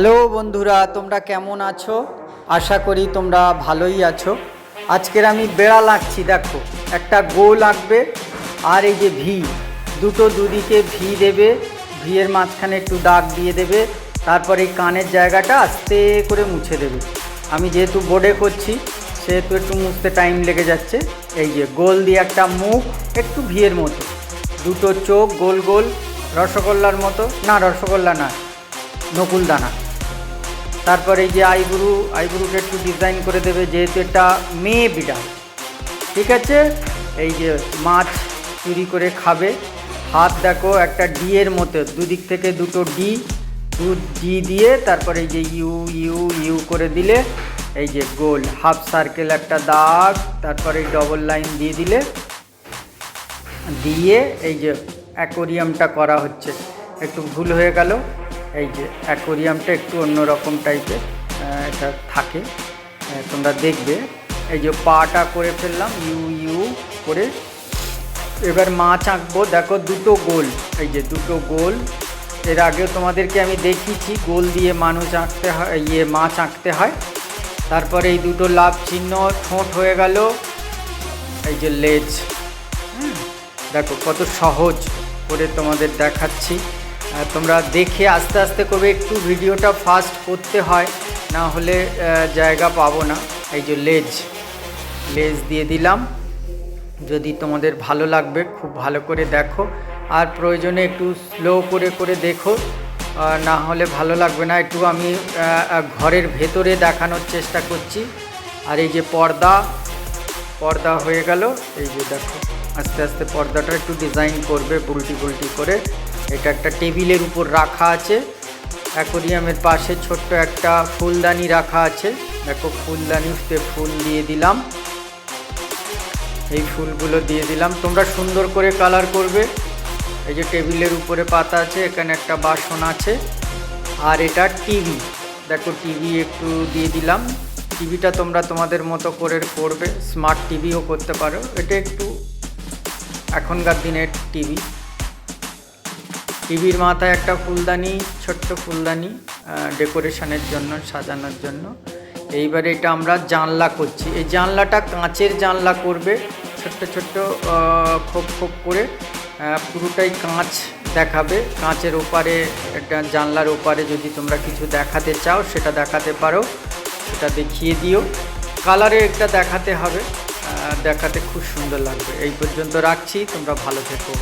Hello বন্ধুরা, তোমরা কেমন আছো? আশা করি তোমরা ভালোই আছো। আজকের আমি বেড়া লাগছি দেখো, একটা গোল আঁকবে আর এই যে ভি, দুটো দুদিকে ভি দেবে, ভিয়ের মাঝখানে একটু দাগ দিয়ে দেবে, তারপর এই কানের জায়গাটা আস্তে করে মুছে দেবে। আমি যেহেতু বোর্ডে করছি, সেহেতু একটু মুছতে টাইম লেগে যাচ্ছে। এই যে গোল দিয়ে একটা মুখ একটু ভিয়ের মতো, দুটো চোখ গোল গোল, রসগোল্লার মতো, না রসগোল্লা না নকুলদানা তারপরে এই যে আইব্রু, আইব্রুটা একটু ডিজাইন করে দেবে, যেহেতু এটা মেয়ে বিড়াল। ঠিক আছে? এই যে মাছ চুরি করে খাবে। হাত দেখো, একটা ডি এর মতো, দুদিক থেকে দুটো ডি, দু ডি দিয়ে তারপরে এই যে ইউ ইউ ইউ করে দিলে, এই যে গোল, হাফ সার্কেল একটা দাগ, তারপরে ডবল লাইন দিয়ে দিলে, দিয়ে এই যে অ্যাকোরিয়ামটা করা হচ্ছে। একটু ভুল হয়ে গেল। এই যে অ্যাকোরিয়ামটা একটু অন্যরকম টাইপের এটা থাকে। তোমরা দেখবে। এই যে পাটা করে ফেললাম, ইউ ইউ করে। এবার মাছ আঁকবো। দেখো, দুটো গোল। এই যে দুটো গোল। এর আগেও তোমাদেরকে আমি দেখিয়েছি, গোল দিয়ে মানুষ আঁকতে হয় ইয়ে মাছ আঁকতে হয়। তারপরে এই দুটো লাভ চিহ্ন ঠোঁট হয়ে গেল। এই যে লেজ। দেখো, কত সহজ করে তোমাদের দেখাচ্ছি। তোমরা দেখে আস্তে আস্তে করে একটু ভিডিওটা ফাস্ট করতে হয়, না হলে জায়গা পাবো না। এই যে লেজ লেজ দিয়ে দিলাম। যদি তোমাদের ভালো লাগবে, খুব ভালো করে দেখো। আর প্রয়োজনে একটু স্লো করে করে দেখো। না হলে ভালো লাগবে না। একটু আমি ঘরের ভেতরে দেখানোর চেষ্টা করছি। আর এই যে পর্দা পর্দা হয়ে গেল। এই যে দেখো। আস্তে আস্তে পর্দাটা একটু ডিজাইন করবে উল্টি পুল্টি করে। এটা একটা টেবিলের উপর রাখা আছে। অ্যাকোরিয়ামের পাশে ছোট্ট একটা ফুলদানি রাখা আছে। দেখো ফুলদানিতে ফুল দিয়ে দিলাম। এই ফুলগুলো দিয়ে দিলাম। তোমরা সুন্দর করে কালার করবে। এই যে টেবিলের উপরে পাতা আছে, এখানে একটা বাসন আছে। আর এটা টিভি। দেখো, টিভি একটু দিয়ে দিলাম। টিভিটা তোমরা তোমাদের মতো করে করবে। স্মার্ট টিভিও করতে পারো। এটা একটু এখনকার দিনের টিভি। টিভির মাথায় একটা ফুলদানি, ছোট্ট ফুলদানি ডেকোরেশনের জন্য, সাজানোর জন্য। এইবারে এটা আমরা জানলা করছি। এই জানলাটা কাঁচের জানলা করবে। ছোট্ট ছোট্ট খোপ খোপ করে পুরোটাই কাঁচ দেখাবে। কাঁচের ওপারে, একটা জানলার ওপারে যদি তোমরা কিছু দেখাতে চাও, সেটা দেখাতে পারো। সেটা দেখিয়ে দিও। কালারে একটা দেখাতে হবে। দেখাতে খুব সুন্দর লাগবে। এই পর্যন্ত রাখছি তোমরা ভালো থেকো।